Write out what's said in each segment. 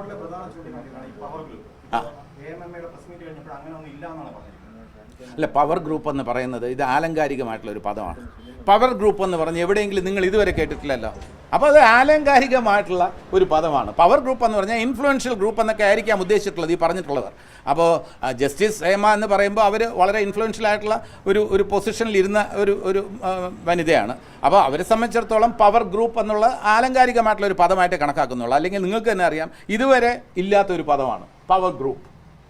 റിപ്പോർട്ടിലെ പ്രധാന ചൂണ്ടിക്കാട്ടിയതാണ് ഈ power group. A M M എയുടെ പ്രസ് മീറ്റ് കഴിഞ്ഞപ്പോൾ അങ്ങനെ ഒന്നും ഇല്ല എന്നാണ് പറഞ്ഞിരിക്കുന്നത് അല്ല പവർ ഗ്രൂപ്പ് എന്ന് പറയുന്നത് ഇത് ആലങ്കാരികമായിട്ടുള്ള ഒരു പദമാണ്. പവർ ഗ്രൂപ്പ് എന്ന് പറഞ്ഞ് എവിടെയെങ്കിലും നിങ്ങൾ ഇതുവരെ കേട്ടിട്ടില്ലല്ലോ. അപ്പോൾ അത് ആലങ്കാരികമായിട്ടുള്ള ഒരു പദമാണ്. പവർ ഗ്രൂപ്പ് എന്ന് പറഞ്ഞാൽ ഇൻഫ്ലുവൻഷ്യൽ ഗ്രൂപ്പ് എന്നൊക്കെ ആയിരിക്കാം ഉദ്ദേശിച്ചിട്ടുള്ളത് ഈ പറഞ്ഞിട്ടുള്ളവർ അപ്പോൾ ജസ്റ്റിസ് ഹേമ എന്ന് പറയുമ്പോൾ അവർ വളരെ ഇൻഫ്ലുവൻഷ്യൽ ആയിട്ടുള്ള ഒരു ഒരു പൊസിഷനിൽ ഇരുന്ന ഒരു ഒരു വനിതയാണ്. അപ്പോൾ അവരെ സംബന്ധിച്ചിടത്തോളം പവർ ഗ്രൂപ്പ് എന്നുള്ള ആലങ്കാരികമായിട്ടുള്ള ഒരു പദമായിട്ട് കണക്കാക്കുന്നുള്ളൂ. അല്ലെങ്കിൽ നിങ്ങൾക്ക് തന്നെ അറിയാം ഇതുവരെ ഇല്ലാത്തൊരു പദമാണ്. പവർ ഗ്രൂപ്പ്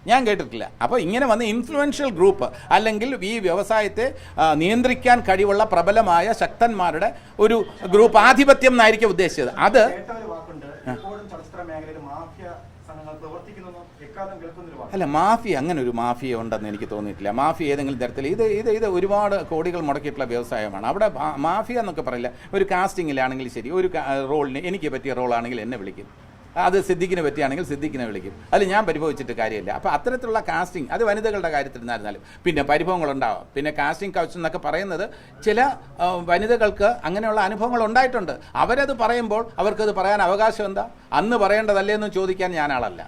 ഞാൻ കേട്ടിട്ടില്ല. അപ്പോൾ ഇങ്ങനെ വന്ന് ഇൻഫ്ലുവൻഷ്യൽ ഗ്രൂപ്പ് അല്ലെങ്കിൽ ഈ വ്യവസായത്തെ നിയന്ത്രിക്കാൻ കഴിവുള്ള പ്രബലമായ ശക്തന്മാരുടെ ഒരു ഗ്രൂപ്പ് ആധിപത്യം എന്നായിരിക്കും ഉദ്ദേശിച്ചത്. അത് അല്ല മാഫിയ അങ്ങനെ ഒരു മാഫിയ ഉണ്ടെന്ന് എനിക്ക് തോന്നിയിട്ടില്ല. മാഫിയ ഏതെങ്കിലും തരത്തിൽ ഇത് ഇത് ഇത് ഒരുപാട് കോടികൾ മുടക്കിയിട്ടുള്ള വ്യവസായമാണ്. അവിടെ മാഫിയ എന്നൊക്കെ പറയില്ല. ഒരു കാസ്റ്റിങ്ങിലാണെങ്കിൽ ശരി ഒരു റോളിന് എനിക്ക് പറ്റിയ റോളാണെങ്കിൽ എന്നെ വിളിക്കും. അത് സിദ്ദിഖിനെ പറ്റിയാണെങ്കിൽ സിദ്ദിഖിനെ വിളിക്കും. അതിൽ ഞാൻ പരിഭവിച്ചിട്ട് കാര്യമില്ല. അപ്പോൾ അത്തരത്തിലുള്ള കാസ്റ്റിംഗ് അത് വനിതകളുടെ കാര്യത്തിൽ നിന്നായിരുന്നാലും പിന്നെ പരിഭവങ്ങളുണ്ടാവാം. പിന്നെ കാസ്റ്റിംഗ് കൗച്ച് എന്നൊക്കെ പറയുന്നത് ചില വനിതകൾക്ക് അങ്ങനെയുള്ള അനുഭവങ്ങൾ ഉണ്ടായിട്ടുണ്ട്. അവരത് പറയുമ്പോൾ അവർക്കത് പറയാൻ അവകാശം എന്താ? അന്ന് പറയേണ്ടതല്ലേ എന്ന് ചോദിക്കാൻ ഞാൻ ആളല്ല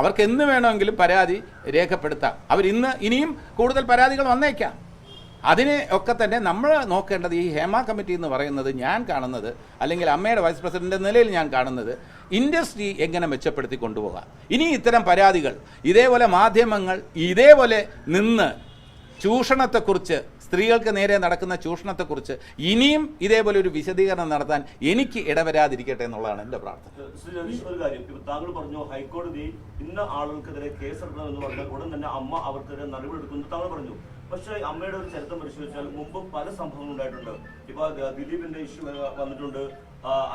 അവർക്ക് എന്ന് വേണമെങ്കിലും പരാതി രേഖപ്പെടുത്താം. അവർ ഇന്ന് ഇനിയും കൂടുതൽ പരാതികൾ വന്നേക്കാം. അതിനെ ഒക്കെ തന്നെ നമ്മൾ നോക്കേണ്ടത് ഈ ഹേമ കമ്മിറ്റി എന്ന് പറയുന്നത് ഞാൻ കാണുന്നത് അല്ലെങ്കിൽ അമ്മയുടെ വൈസ് പ്രസിഡന്റ് നിലയിൽ ഞാൻ കാണുന്നത് ഇൻഡസ്ട്രി എങ്ങനെ മെച്ചപ്പെടുത്തി കൊണ്ടുപോകാം. ഇനി ഇത്തരം പരാതികൾ ഇതേപോലെ മാധ്യമങ്ങൾ ഇതേപോലെ നിന്ന് ചൂഷണത്തെക്കുറിച്ച് സ്ത്രീകൾക്ക് നേരെ നടക്കുന്ന ചൂഷണത്തെക്കുറിച്ച് ഇനിയും ഇതേപോലെ ഒരു വിശദീകരണം നടത്താൻ എനിക്ക് ഇടവരാതിരിക്കട്ടെ എന്നുള്ളതാണ് എന്റെ പ്രാർത്ഥന. ഒരു കാര്യം. താങ്കൾ പറഞ്ഞു ഹൈക്കോടതി ഇന്ന ആളുകൾക്കെതിരെ കേസെടുക്കണം എന്ന് പറഞ്ഞാൽ ഉടൻ തന്നെ അമ്മ അവർക്കെതിരെ നടപടി എടുക്കുന്നു താങ്കൾ പറഞ്ഞു. പക്ഷേ അമ്മയുടെ ഒരു ചരിത്രം പരിശോധിച്ചാൽ മുമ്പ് പല സംഭവങ്ങൾ ഉണ്ടായിട്ടുണ്ട്. ഇപ്പൊ ദിലീപിന്റെ ഇഷ്യൂ വന്നിട്ടുണ്ട്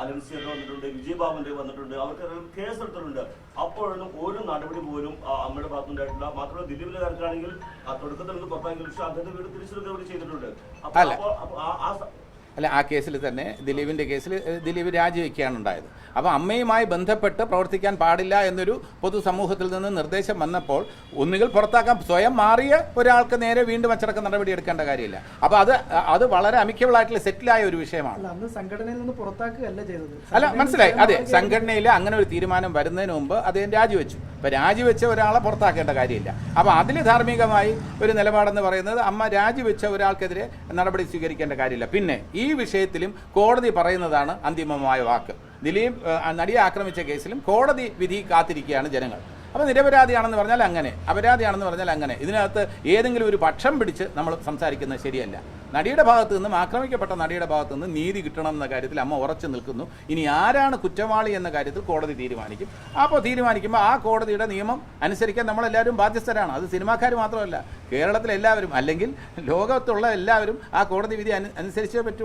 അലൻസിയർ അലൻസിയുടെ വന്നിട്ടുണ്ട് വിജയബാബുന്റെ വന്നിട്ടുണ്ട് അവർക്ക് കേസ് എടുത്തിട്ടുണ്ട്. അപ്പോഴൊന്നും ഒരു നടപടി പോലും അമ്മയുടെ ഭാഗത്ത് ഉണ്ടായിട്ടില്ല. മാത്രമല്ല ദിലീപിന്റെ കാര്യത്തിലാണെങ്കിൽ ആ തുടക്കത്തിൽ നിന്ന് പുറത്താക്കി പക്ഷേ അദ്ദേഹത്തെ വീട് തിരിച്ചെടുക്കുക ചെയ്തിട്ടുണ്ട്. അപ്പൊ ആ- അല്ല ആ കേസിൽ തന്നെ ദിലീപിന്റെ കേസിൽ ദിലീപ് രാജിവെക്കുകയാണ് ഉണ്ടായത്. അപ്പോൾ അമ്മയുമായി ബന്ധപ്പെട്ട് പ്രവർത്തിക്കാൻ പാടില്ല എന്നൊരു പൊതുസമൂഹത്തിൽ നിന്ന് നിർദ്ദേശം വന്നപ്പോൾ ഒന്നുകിൽ പുറത്താക്കാൻ സ്വയം മാറിയ ഒരാൾക്ക് നേരെ വീണ്ടും അച്ചടക്ക നടപടി എടുക്കേണ്ട കാര്യമില്ല. അപ്പോൾ അത് അത് വളരെ അമിക്കബിളായിട്ടുള്ള സെറ്റിലായ ഒരു വിഷയമാണ്. അല്ല മനസ്സിലായി. അതെ സംഘടനയിൽ അങ്ങനെ ഒരു തീരുമാനം വരുന്നതിന് മുമ്പ് അദ്ദേഹം രാജിവെച്ചു. അപ്പോൾ രാജിവെച്ച ഒരാളെ പുറത്താക്കേണ്ട കാര്യമില്ല. അപ്പോൾ അതിൽ ധാർമ്മികമായി ഒരു നിലപാടെന്ന് പറയുന്നത് അമ്മ രാജിവെച്ച ഒരാൾക്കെതിരെ നടപടി സ്വീകരിക്കേണ്ട കാര്യമില്ല. പിന്നെ ഈ വിഷയത്തിലും കോടതി പറയുന്നതാണ് അന്തിമമായ വാക്ക്. ദിലീപ് നടിയെ ആക്രമിച്ച കേസിലും കോടതി വിധി കാത്തിരിക്കുകയാണ് ജനങ്ങൾ. അപ്പോൾ നിരപരാധിയാണെന്ന് പറഞ്ഞാൽ അങ്ങനെ. അപരാധിയാണെന്ന് പറഞ്ഞാൽ അങ്ങനെ. ഇതിനകത്ത് ഏതെങ്കിലും ഒരു പക്ഷം പിടിച്ച് നമ്മൾ സംസാരിക്കുന്നത് ശരിയല്ല. നടിയുടെ ഭാഗത്തു നിന്നും ആക്രമിക്കപ്പെട്ട നടിയുടെ ഭാഗത്തു നിന്നും നീതി കിട്ടണം എന്ന കാര്യത്തിൽ അമ്മ ഉറച്ചു നിൽക്കുന്നു. ഇനി ആരാണ് കുറ്റവാളി എന്ന കാര്യത്തിൽ കോടതി തീരുമാനിക്കും. അപ്പോൾ തീരുമാനിക്കുമ്പോൾ ആ കോടതിയുടെ നിയമം അനുസരിക്കാൻ നമ്മളെല്ലാവരും ബാധ്യസ്ഥരാണ്. അത് സിനിമാക്കാർ മാത്രമല്ല. കേരളത്തിലെ എല്ലാവരും അല്ലെങ്കിൽ ലോകത്തുള്ള എല്ലാവരും ആ കോടതി വിധി അനുസരിച്ചേ പറ്റുള്ളൂ.